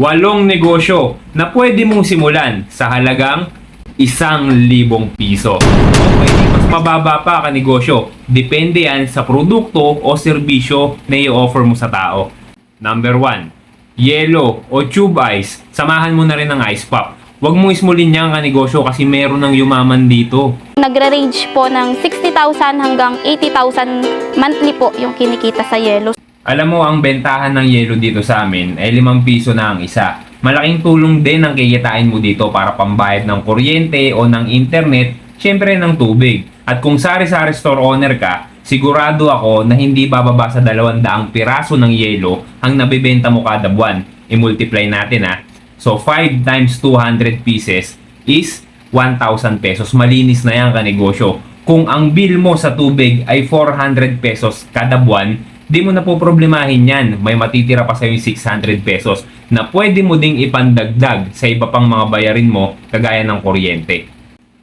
walong negosyo na pwede mong simulan sa halagang isang libong piso. Pwede mas mababa pa ka negosyo. Depende yan sa produkto o serbisyo na i-offer mo sa tao. Number 1. Yellow o tube ice. Samahan mo na rin ng ice pop. Huwag mo ismulin yan ka negosyo kasi meron ng yumaman dito. Nagre-range po ng 60,000 hanggang 80,000 monthly po yung kinikita sa yellow. Alam mo, ang bentahan ng yelo dito sa amin ay 5 piso na ang isa. Malaking tulong din ang kikitain mo dito para pambayad ng kuryente o ng internet, syempre ng tubig. At kung sari-sari store owner ka, sigurado ako na hindi bababa sa 200 piraso ng yelo ang nabibenta mo kada buwan. I-multiply natin ha. So 5 times 200 pieces is 1,000 pesos. Malinis na yan ka negosyo. Kung ang bill mo sa tubig ay 400 pesos kada buwan, di mo na po problemahin yan. May matitira pa sa'yo yung 600 pesos na pwede mo ding ipandagdag sa iba pang mga bayarin mo kagaya ng kuryente.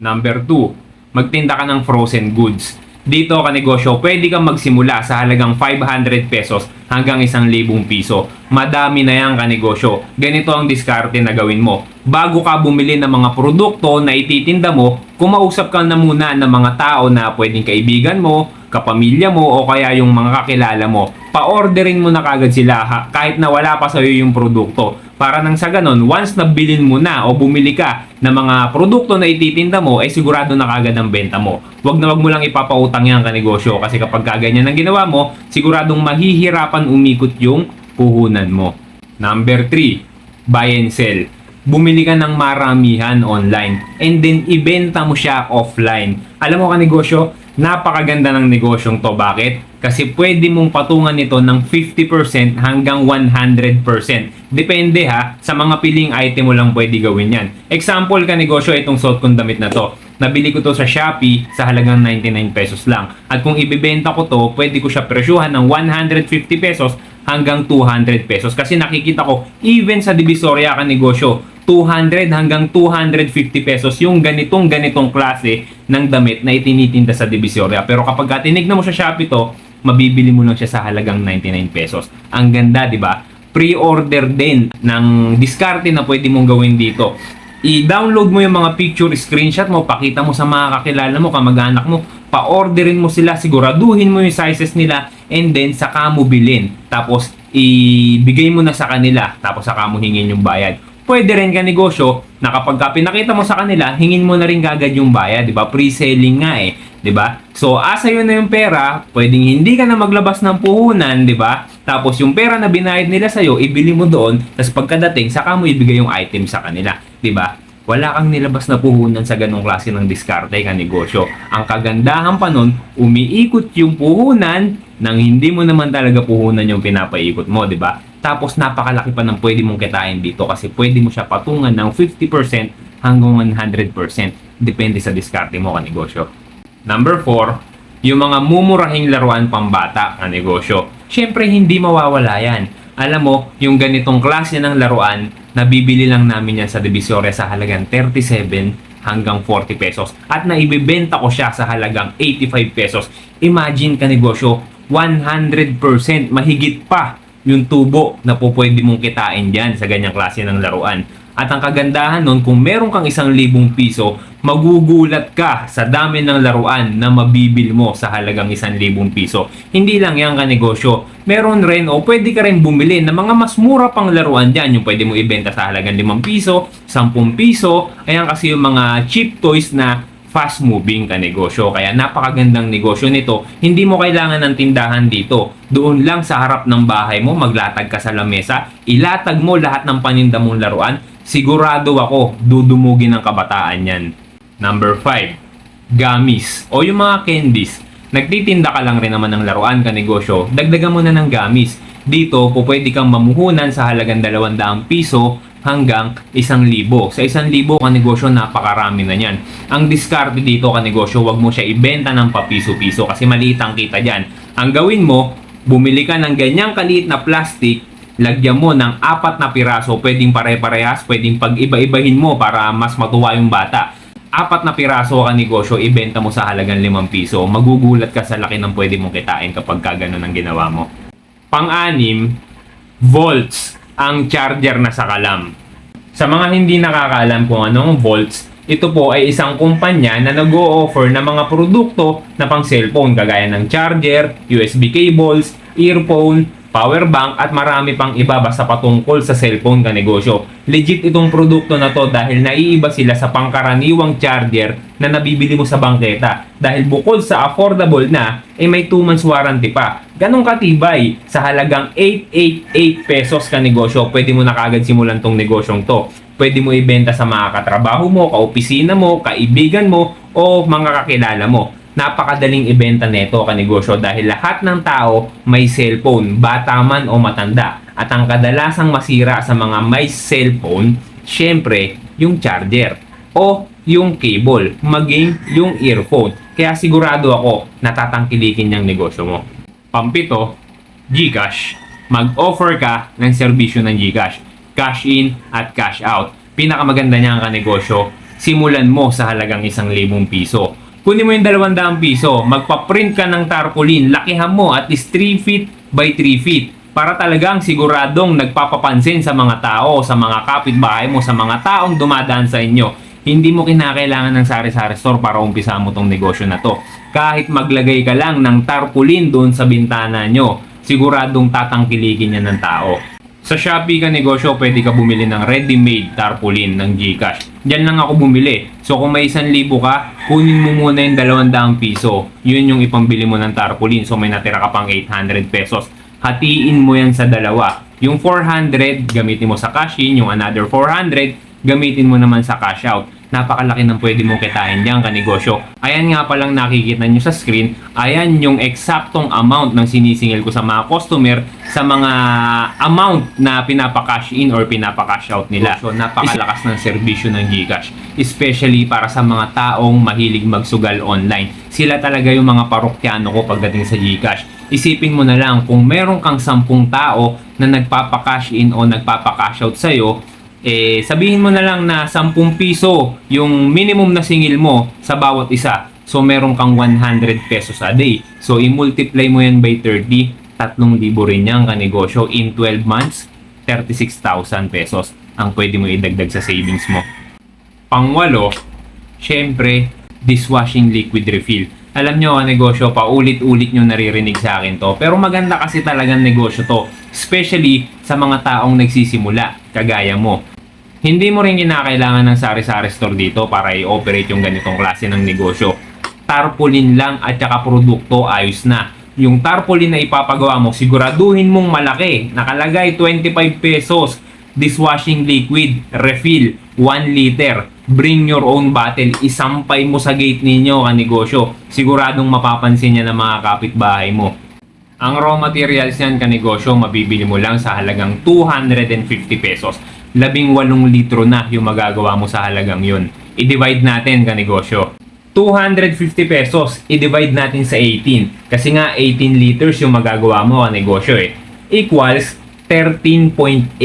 Number 2, magtinda ka ng frozen goods. Dito ka negosyo, pwede kang magsimula sa halagang 500 pesos hanggang 1,000 piso. Madami na yan ka negosyo. Ganito ang diskarte na gawin mo. Bago ka bumili ng mga produkto na ititinda mo, kumausap ka na muna ng mga tao na pwedeng kaibigan mo, kapamilya mo o kaya yung mga kakilala mo. Pa-orderin mo na kagad sila ha, kahit na wala pa sa'yo yung produkto. Para nang sa ganon, once na bilin mo na o bumili ka ng mga produkto na ititinda mo, ay sigurado na kagad ang benta mo. Huwag na wag mo lang ipapautang yan ka negosyo kasi kapag kaganyan ang ginawa mo, siguradong mahihirapan umikot yung puhunan mo. Number 3, buy and sell. Bumili ka ng maramihan online and then ibenta mo siya offline. Alam mo ka negosyo, napakaganda ng negosyong to. Bakit? Kasi pwede mong patungan ito ng 50% hanggang 100%. Depende ha, sa mga piling item mo lang pwede gawin yan. Example ka negosyo, itong suot kong damit na to. Nabili ko to sa Shopee sa halagang 99 pesos lang. At kung ibibenta ko to, pwede ko siya presyuhan ng 150 pesos hanggang 200 pesos. Kasi nakikita ko, even sa Divisoria ka negosyo, 200 hanggang 250 pesos yung ganitong ganitong klase ng damit na itinitinda sa Divisoria. Pero kapag ka tinignan mo sa Shopee to, mabibili mo lang siya sa halagang 99 pesos. Ang ganda, di ba? Pre-order din ng diskarte na pwede mong gawin dito. I-download mo yung mga picture, screenshot mo, pakita mo sa mga kakilala mo, kamag-anak mo, pa-orderin mo sila, siguraduhin mo yung sizes nila, and then saka mo bilhin. Tapos, ibigay mo na sa kanila, tapos saka mo hingin yung bayad. Pwede rin ka negosyo na kapag ka pinakita mo sa kanila, hingin mo na rin kagad yung bayad, di ba? Pre-selling nga eh, di ba? So, asa yun na yung pera, pwedeng hindi ka na maglabas ng puhunan, di ba? Tapos yung pera na binayad nila sa'yo, ibili mo doon, tapos pagkadating, saka mo ibigay yung item sa kanila, di ba? Wala kang nilabas na puhunan sa ganong klase ng diskarte ka negosyo. Ang kagandahan pa nun, umiikot yung puhunan nang hindi mo naman talaga puhunan yung pinapaikot mo, di ba? Tapos napakalaki pa ng pwede mong kitain dito kasi pwede mo siya patungan ng 50% hanggang 100%. Depende sa diskarte mo ka negosyo. Number 4, yung mga mumurahing laruan pambata ka negosyo. Siyempre hindi mawawala yan. Alam mo, yung ganitong klase ng laruan, nabibili lang namin yan sa Divisoria sa halagang 37 hanggang 40 pesos. At naibibenta ko siya sa halagang 85 pesos. Imagine ka negosyo, 100% mahigit pa yung tubo na po pwede mong kitain dyan sa ganyang klase ng laruan. At ang kagandahan nun, kung meron kang isang libong piso, magugulat ka sa dami ng laruan na mabibil mo sa halagang isang libong piso. Hindi lang yan ka negosyo. Meron rin o pwede ka rin bumili ng mga mas mura pang laruan dyan. Yung pwede mo ibenta sa halagang 5 piso, 10 piso. Ayan kasi yung mga cheap toys na fast moving ka negosyo. Kaya napakagandang negosyo nito. Hindi mo kailangan ng tindahan dito. Doon lang sa harap ng bahay mo, maglatag ka sa lamesa, ilatag mo lahat ng paninda mong laruan, sigurado ako, dudumugin ng kabataan yan. Number 5, gummies o yung mga candies. Nagtitinda ka lang rin naman ng laruan ka negosyo, dagdagan mo na ng gummies. Dito, po pwede kang mamuhunan sa halagang 200 piso hanggang 1,000. Sa 1,000 ka negosyo, napakarami na yan. Ang diskarte dito ka negosyo, wag mo siya ibenta ng papiso-piso kasi maliit ang kita dyan. Ang gawin mo, bumili ka ng ganyang kaliit na plastic, lagyan mo ng apat na piraso, pwedeng pare-parehas, pwedeng pag-iba-ibahin mo para mas matuwa yung bata. Apat na piraso ka negosyo, ibenta mo sa halagang 5 piso. Magugulat ka sa laki ng pwede mong kitain kapag ka ganun ang ginawa mo. Pang-anim, volts. Ang charger na sa kalam. Sa mga hindi nakakaalam kung anong volts, ito po ay isang kumpanya na nag-o-offer ng mga produkto na pang cellphone kagaya ng charger, USB cables, earphone, power bank at marami pang iba basta patungkol sa cellphone ka negosyo. Legit itong produkto na to dahil naiiba sila sa pangkaraniwang charger na nabibili mo sa bangketa. Dahil bukod sa affordable na, eh may 2 months warranty pa. Ganong katibay, sa halagang 888 pesos ka negosyo, pwede mo na kagad simulan tong negosyong to. Pwede mo ibenta sa mga katrabaho mo, kaopisina mo, kaibigan mo, o mga kakilala mo napakadaling ibenta nito kanegosyo dahil lahat ng tao may cellphone, bata man o matanda. At ang kadalasang masira sa mga may cellphone, syempre, yung charger o yung cable, maging yung earphone. Kaya sigurado ako natatangkilikin niyang negosyo mo. Pampito, Gcash. Mag-offer ka ng serbisyo ng Gcash. Cash in at cash out. Pinakamaganda niya ang kanegosyo, simulan mo sa halagang isang libong piso. Kunin mo yung 200 piso, magpa-print ka ng tarpaulin, lakihan mo at least 3 feet by 3 feet para talagang siguradong nagpapapansin sa mga tao, sa mga kapitbahay mo, sa mga taong dumadaan sa inyo. Hindi mo kinakailangan ng sari-sari store para umpisa mo tong negosyo na to. Kahit maglagay ka lang ng tarpaulin doon sa bintana nyo, siguradong tatangkilikin yan ng tao. Sa Shopee ka negosyo, pwede ka bumili ng ready-made tarpaulin ng Gcash. Diyan lang ako bumili. So kung may 1,000 ka, kunin mo muna yung 200 piso. Yun yung ipambili mo ng tarpaulin. So may natira ka pang 800 pesos. Hatiin mo yan sa dalawa. Yung 400, gamitin mo sa cash. Yung another 400, gamitin mo naman sa cash out. Napakalaki ng pwede mong kitain diyan ka negosyo. Ayan nga palang nakikita nyo sa screen, ayan yung eksaktong amount ng sinisingil ko sa mga customer sa mga amount na pinapa-cash in or pinapa-cash out nila. So napakalakas ng serbisyo ng GCash, especially para sa mga taong mahilig magsugal online. Sila talaga yung mga parokyano ko pagdating sa GCash. Isipin mo na lang kung meron kang 10 tao na nagpapa-cash in o nagpapa-cash out sa'yo, eh, sabihin mo na lang na 10 piso yung minimum na singil mo sa bawat isa. So, meron kang 100 pesos a day. So, i-multiply mo yan by 30, 3,000 rin yan kanegosyo. In 12 months, 36,000 pesos ang pwede mo idagdag sa savings mo. Pangwalo, syempre, dishwashing liquid refill. Alam nyo, ang negosyo, paulit-ulit nyo naririnig sa akin to. Pero maganda kasi talagang negosyo to. Especially sa mga taong nagsisimula, kagaya mo. Hindi mo rin kinakailangan ng sari-sari store dito para i-operate yung ganitong klase ng negosyo. Tarpaulin lang at saka produkto ayos na. Yung tarpaulin na ipapagawa mo, siguraduhin mong malaki. Nakalagay 25 pesos. Dishwashing liquid, refill, 1 liter. Bring your own bottle. Isampay mo sa gate ninyo ka negosyo. Siguradong mapapansin niya ng mga kapitbahay mo. Ang raw materials yan kanegosyo, mabibili mo lang sa halagang 250 pesos. Labing walong litro na yung magagawa mo sa halagang yun. I-divide natin kanegosyo. 250 pesos, i-divide natin sa 18. Kasi nga 18 liters yung magagawa mo kanegosyo eh. Equals 13.8.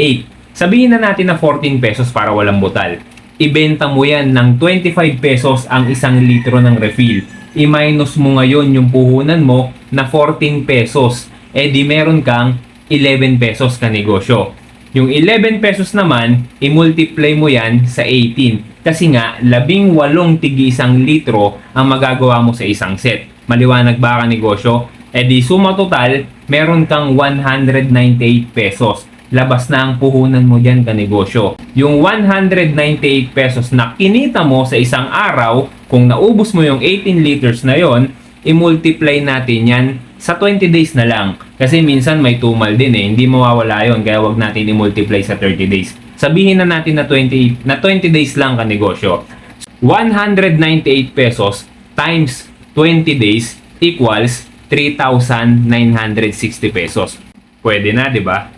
Sabihin na natin na 14 pesos para walang butal. Ibenta mo yan ng 25 pesos ang isang litro ng refill i-minus mo ngayon yung puhunan mo na 14 pesos, eh di meron kang 11 pesos ka negosyo. Yung 11 pesos naman, i-multiply mo yan sa 18. Kasi nga, labing walong tigi isang litro ang magagawa mo sa isang set. Maliwanag ba ka negosyo? Eh di suma total, meron kang 198 pesos. Labas na ang puhunan mo dyan ka negosyo. Yung 198 pesos na kinita mo sa isang araw, kung naubos mo yung 18 liters na yon, i-multiply natin yan sa 20 days na lang. Kasi minsan may tumal din eh, hindi mawawala yon kaya wag natin i-multiply sa 30 days. Sabihin na natin na 20, na 20 days lang ka negosyo. 198 pesos times 20 days equals 3,960 pesos. Pwede na, di ba?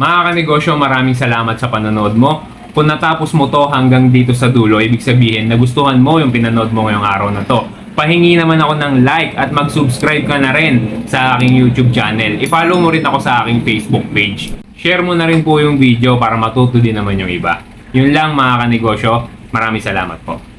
Mga kanegosyo, maraming salamat sa panonood mo. Kung natapos mo to hanggang dito sa dulo, ibig sabihin nagustuhan mo yung pinanood mo ngayong araw na to. Pahingi naman ako ng like at mag-subscribe ka na rin sa aking YouTube channel. I-follow mo rin ako sa aking Facebook page. Share mo na rin po yung video para matuto din naman yung iba. Yun lang mga kanegosyo. Maraming salamat po.